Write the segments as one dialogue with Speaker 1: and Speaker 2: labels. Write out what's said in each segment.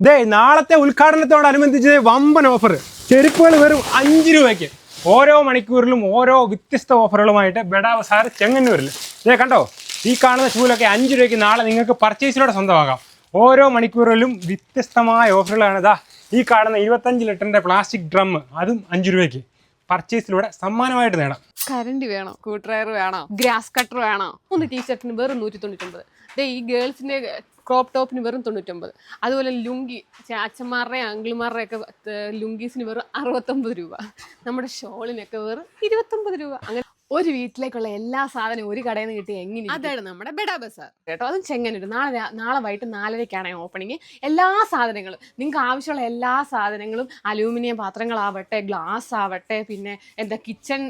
Speaker 1: ദേ നാളത്തെ ഉദ്ഘാടനത്തോടനുബന്ധിച്ച് വമ്പൻ ഓഫർ ചെരുപ്പുകൾ വെറും അഞ്ച് രൂപയ്ക്ക്. ഓരോ മണിക്കൂറിലും ഓരോ വ്യത്യസ്ത ഓഫറുകളുമായിട്ട് ബെഡാവസാർ ചെങ്ങന്നൂരിൽ ദേ കണ്ടോ? ഈ കാണുന്ന ഷൂലൊക്കെ അഞ്ച് രൂപയ്ക്ക് നാളെ നിങ്ങൾക്ക് പർച്ചേസിലൂടെ സ്വന്തമാകാം ഓരോ മണിക്കൂറിലും വ്യത്യസ്തമായ ഓഫറുകളാണ് ഇതാ ഈ കാണുന്ന ഇരുപത്തഞ്ച് ലിറ്ററിന്റെ പ്ലാസ്റ്റിക് ഡ്രം അതും അഞ്ച് രൂപയ്ക്ക്. പർച്ചേസിലൂടെ സമ്മാനമായിട്ട് നേടാം.
Speaker 2: കരണ്ട് വേണോ? സ്കൂട്ടർ വേണോ? ഗ്രാസ് കട്ടർ വേണോ? മൂന്ന് ടീഷർട്ടിന് വെറും നൂറ്റി തൊണ്ണൂറ്റൊമ്പത് ദേ ഈ ഗേൾസിന്റെ ക്രോപ്പ് ടോപ്പിന് വെറും തൊണ്ണൂറ്റൊമ്പത്. അതുപോലെ ലുങ്കി ചാച്ചന്മാരുടെ അങ്കിൾമാരുടെ ഒക്കെ ലുങ്കീസിന് വെറും അറുപത്തൊമ്പത് രൂപ. നമ്മുടെ ഷോളിനൊക്കെ വെറും ഇരുപത്തൊമ്പത് രൂപ. അങ്ങനെ ഒരു വീട്ടിലേക്കുള്ള എല്ലാ സാധനവും ഒരു കടയിൽ നിന്ന് കിട്ടി എങ്ങനെ അതാണ് നമ്മുടെ ബെഡാ ബസാർ. കേട്ടോ അതും ചെങ്ങന്നൂർ നാളെ രാ- നാളെ വൈകിട്ട് നാലരയ്ക്കാണ് ഓപ്പണിങ് എല്ലാ സാധനങ്ങളും നിങ്ങൾക്ക് ആവശ്യമുള്ള എല്ലാ സാധനങ്ങളും അലൂമിനിയം പാത്രങ്ങളാവട്ടെ ഗ്ലാസ് ആവട്ടെ പിന്നെ എന്താ കിച്ചൺ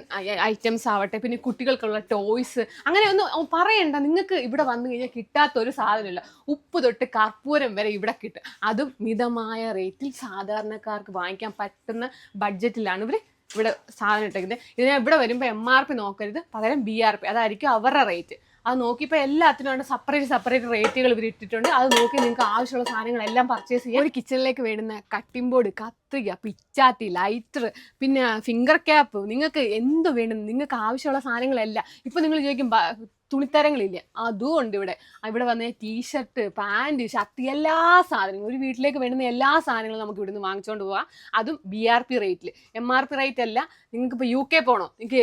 Speaker 2: ഐറ്റംസ് ആവട്ടെ പിന്നെ കുട്ടികൾക്കുള്ള ടോയ്സ് അങ്ങനെ ഒന്നും പറയണ്ട. നിങ്ങൾക്ക് ഇവിടെ വന്നു കഴിഞ്ഞാൽ കിട്ടാത്ത ഒരു സാധനമില്ല. ഉപ്പ് തൊട്ട് കർപ്പൂരം വരെ ഇവിടെ കിട്ടും. അതും മിതമായ റേറ്റിൽ സാധാരണക്കാർക്ക് വാങ്ങിക്കാൻ പറ്റുന്ന ബഡ്ജറ്റിലാണ് ഇവർ ഇവിടെ സാധനം ഇട്ടേക്കുന്നത്. ഇതിന് ഇവിടെ വരുമ്പോൾ എം ആർ പി നോക്കരുത്. പകരം ബി ആർ പി അതായിരിക്കും അവരുടെ റേറ്റ് അത് നോക്കിയപ്പോൾ എല്ലാത്തിനും ഉണ്ട് സെപ്പറേറ്റ് സെപ്പറേറ്റ് റേറ്റുകൾ ഇവർ ഇട്ടിട്ടുണ്ട്. അത് നോക്കി നിങ്ങൾക്ക് ആവശ്യമുള്ള സാധനങ്ങളെല്ലാം പർച്ചേസ് ചെയ്യാം. ഒരു കിച്ചണിലേക്ക് വേണ്ടുന്ന കട്ടിംഗ് ബോർഡ് കത്രിക പിച്ചാത്തി ലൈറ്റർ പിന്നെ ഫിംഗർ ക്യാപ്പ് നിങ്ങൾക്ക് എന്ത് വേണം നിങ്ങൾക്ക് ആവശ്യമുള്ള സാധനങ്ങളെല്ലാം. ഇപ്പം നിങ്ങൾ ചോദിക്കും "ബ- തുണിത്തരങ്ങളില്ലേ. അതും ഉണ്ട് ഇവിടെ. ഇവിടെ വന്ന ടീഷർട്ട് പാന്റ് ഷർട്ട് എല്ലാ സാധനങ്ങളും ഒരു വീട്ടിലേക്ക് വേണ്ടുന്ന എല്ലാ സാധനങ്ങളും നമുക്ക് ഇവിടുന്ന് വാങ്ങിച്ചുകൊണ്ട് പോവാം. അതും ബി ആർ പി റേറ്റിൽ എം ആർ പി റേറ്റ് അല്ല നിങ്ങൾക്ക് ഇപ്പോൾ യു കെ പോകണോ നിങ്ങൾക്ക്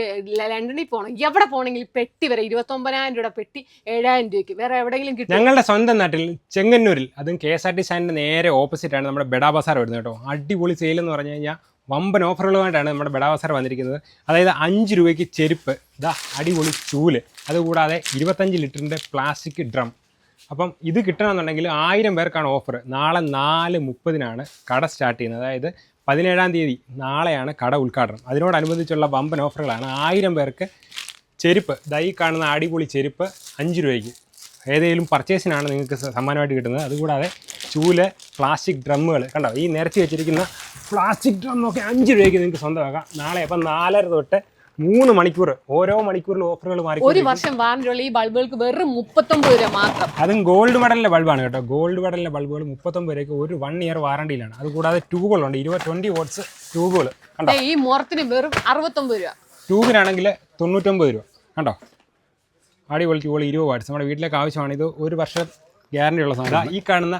Speaker 2: ലണ്ടനിൽ പോകണം എവിടെ പോകണമെങ്കിൽ പെട്ടി വരെ ഇരുപത്തൊമ്പതിനായിരം രൂപയുടെ പെട്ടി ഏഴായിരം രൂപയ്ക്ക്. വേറെ എവിടെയെങ്കിലും കിട്ടും.
Speaker 1: ഞങ്ങളുടെ സ്വന്തം നാട്ടിൽ ചെങ്ങന്നൂരിൽ അതും കെ എസ് ആർ ടി സ്റ്റാൻഡിന്റെ നേരെ ഓപ്പോസിറ്റ് ആണ് നമ്മുടെ ബെഡാ ബസാർ വരുന്നത് കേട്ടോ. അടിപൊളി സെയിൽ എന്ന് പറഞ്ഞു കഴിഞ്ഞാൽ വമ്പൻ ഓഫറുകളുമായിട്ടാണ് നമ്മുടെ ബെഡാ വന്നിരിക്കുന്നത്. അതായത് അഞ്ച് രൂപയ്ക്ക് ചെരുപ്പ്. ഇതാ അടിപൊളി ചൂൽ. അതുകൂടാതെ ഇരുപത്തഞ്ച് ലിറ്ററിന്റെ പ്ലാസ്റ്റിക് ഡ്രം. അപ്പം ഇത് കിട്ടണമെന്നുണ്ടെങ്കിൽ ആയിരം പേർക്കാണ് ഓഫർ നാളെ നാല് മുപ്പതിനാണ് കട സ്റ്റാർട്ട് ചെയ്യുന്നത്. അതായത് പതിനേഴാം തീയതി നാളെയാണ് കട ഉദ്ഘാടനം. അതിനോടനുബന്ധിച്ചുള്ള വമ്പൻ ഓഫറുകളാണ് ആയിരം പേർക്ക് ചെരുപ്പ്. ദൈ കാണുന്ന അടിപൊളി ചെരുപ്പ് അഞ്ച് രൂപയ്ക്ക്. ഏതെങ്കിലും പർച്ചേസിനാണ് നിങ്ങൾക്ക് സമ്മാനമായിട്ട് കിട്ടുന്നത്. അതുകൂടാതെ ചൂൽ പ്ലാസ്റ്റിക് ഡ്രമ്മുകൾ കണ്ടോ? ഈ നിരത്തി വെച്ചിരിക്കുന്ന പ്ലാസ്റ്റിക് ഡ്രം നോക്കി അഞ്ച് രൂപയ്ക്ക് നിങ്ങൾക്ക് സ്വന്തമാക്കാം. നാളെ അപ്പം നാലര തൊട്ട് മൂന്ന് മണിക്കൂർ ഓരോ മണിക്കൂറിലും ഓഫറുകൾ മാറി
Speaker 2: ഒരു വർഷം വാറന്റിയുള്ള ഈ ബൾബുകൾക്ക് വെറും മുപ്പത്തൊമ്പത് രൂപ മാത്രം.
Speaker 1: അതും ഗോൾഡ് മെഡലിന്റെ ബൾബാണ് കേട്ടോ. ഗോൾഡ് മെഡലിന്റെ ബൾബുകൾ മുപ്പത്തൊമ്പത് രൂപയ്ക്ക് ഒരു വൺ ഇയർ വാറണ്ടിയിലാണ്. അത് കൂടാതെ ട്യൂബുകളുണ്ട്. ഇരുപത് ട്വന്റി വോട്ട്സ് ട്യൂബുകൾ. കണ്ടോ?
Speaker 2: ഈ മുറത്തിന് വെറും അറുപത്തൊമ്പത് രൂപ.
Speaker 1: ട്യൂബിനാണെങ്കിൽ തൊണ്ണൂറ്റൊമ്പത് രൂപ. കണ്ടോ? അടിപൊളി ട്യൂബുകൾ ഇരുപത് വാട്ട്സ് നമ്മുടെ വീട്ടിലേക്ക് ആവശ്യമാണ്. ഇത് ഒരു വർഷം ഗ്യാരണ്ടി ഉള്ള സാധനം. ഈ കാണുന്ന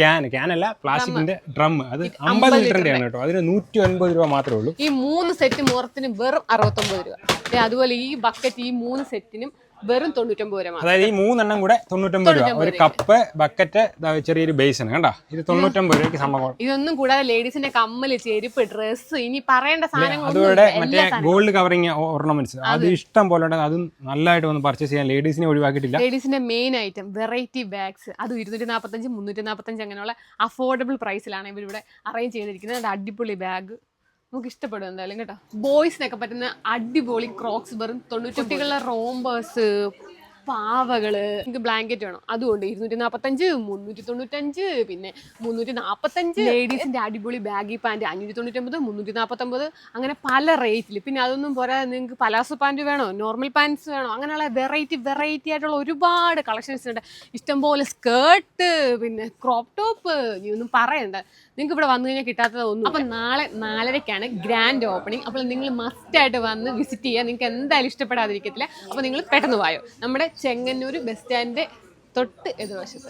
Speaker 1: ക്യാൻ ക്യാനല്ല പ്ലാസ്റ്റിക്കിന്റെ ഡ്രം. അത് അമ്പത് ലിറ്ററിന്റെ ആണ് കേട്ടോ. അതിന് നൂറ്റി ഒൻപത് രൂപ മാത്രമേ ഉള്ളൂ.
Speaker 2: ഈ മൂന്ന് സെറ്റ് മുറത്തിന് വെറും അറുപത്തൊമ്പത് രൂപ. അതുപോലെ ഈ ബക്കറ്റ് ഈ മൂന്ന് സെറ്റിനും വെറും തൊണ്ണൂറ്റൊമ്പത് രൂപ
Speaker 1: അതായത് ഈ മൂന്നെണ്ണം കൂടെ തൊണ്ണൂറ്റൊമ്പത് രൂപ. ഒരു കപ്പ് ബക്കറ്റ് ചെറിയൊരു ബേസിന് കണ്ടോ? ഇത് തൊണ്ണൂറ്റൊമ്പത് രൂപയ്ക്ക് സംഭവം.
Speaker 2: ഇതൊന്നും കൂടാതെ ലേഡീസിന്റെ കമ്മൽ ചെരുപ്പ് ഡ്രസ്സ് ഇനി പറയേണ്ട
Speaker 1: സാധനങ്ങൾ
Speaker 2: അതുകൂടെ
Speaker 1: മറ്റേ ഗോൾഡ് കവറിങ് ഓർണമെന്റ്സ് അത്. ഇഷ്ടം പോലെ ഉണ്ട്. അതും നല്ലതായിട്ട് വന്ന് പർച്ചേസ് ചെയ്യാൻ ലേഡീസിനെ ഒഴിവാക്കിയിട്ടില്ല.
Speaker 2: ലേഡീസിന്റെ മെയിൻ ഐറ്റം വെറൈറ്റി ബാഗ്സ് അത് ഇരുന്നൂറ്റി നാൽപ്പത്തഞ്ച് മുന്നൂറ്റി നാൽപ്പത്തഞ്ച് അങ്ങനെയുള്ള അഫോർഡബിൾ പ്രൈസിലാണ് ഇവരിവിടെ അറേഞ്ച് ചെയ്തിരിക്കുന്നത്. അടിപൊളി ബാഗ് നമുക്ക് ഇഷ്ടപ്പെടും എന്തായാലും കേട്ടോ ബോയ്സിനൊക്കെ പറ്റുന്ന അടിപൊളി ക്രോക്സ് വെറും തൊണ്ണൂറ്റി കുട്ടികളുടെ റോംബേഴ്സ് പാവകൾ. നിങ്ങൾക്ക് ബ്ലാങ്കറ്റ് വേണം. അതുകൊണ്ട് ഇരുന്നൂറ്റി നാൽപ്പത്തഞ്ച് മുന്നൂറ്റി തൊണ്ണൂറ്റഞ്ച് പിന്നെ മുന്നൂറ്റി നാൽപ്പത്തഞ്ച് ലേഡീസിന്റെ അടിപൊളി ബാഗി പാന്റ് അഞ്ഞൂറ്റി തൊണ്ണൂറ്റൊമ്പത് മുന്നൂറ്റി നാൽപ്പത്തൊമ്പത് അങ്ങനെ പല റേറ്റിൽ പിന്നെ അതൊന്നും പോരാ നിങ്ങൾക്ക് പലാസോ പാന്റ് വേണോ? നോർമൽ പാൻസ് വേണോ? അങ്ങനെയുള്ള വെറൈറ്റി വെറൈറ്റി ആയിട്ടുള്ള ഒരുപാട് കളക്ഷൻസ് ഉണ്ട്. ഇഷ്ടംപോലെ സ്കേർട്ട് പിന്നെ ക്രോപ്പ് ടോപ്പ് നീ ഒന്നും പറയണ്ട. നിങ്ങൾക്ക് ഇവിടെ വന്നു കഴിഞ്ഞാൽ കിട്ടാത്തത് ഒന്നും അപ്പം നാളെ നാലരയ്ക്കാണ് ഗ്രാൻഡ് ഓപ്പണിംഗ് അപ്പോൾ നിങ്ങൾ മസ്റ്റായിട്ട് വന്ന് വിസിറ്റ് ചെയ്യുക നിങ്ങൾക്ക് എന്തായാലും ഇഷ്ടപ്പെടാതിരിക്കത്തില്ല. അപ്പോൾ നിങ്ങൾ പെട്ടെന്ന് വായോ. നമ്മുടെ ചെങ്ങന്നൂർ ബസ് സ്റ്റാൻഡിന്റെ തൊട്ട് എതിർവശത്ത്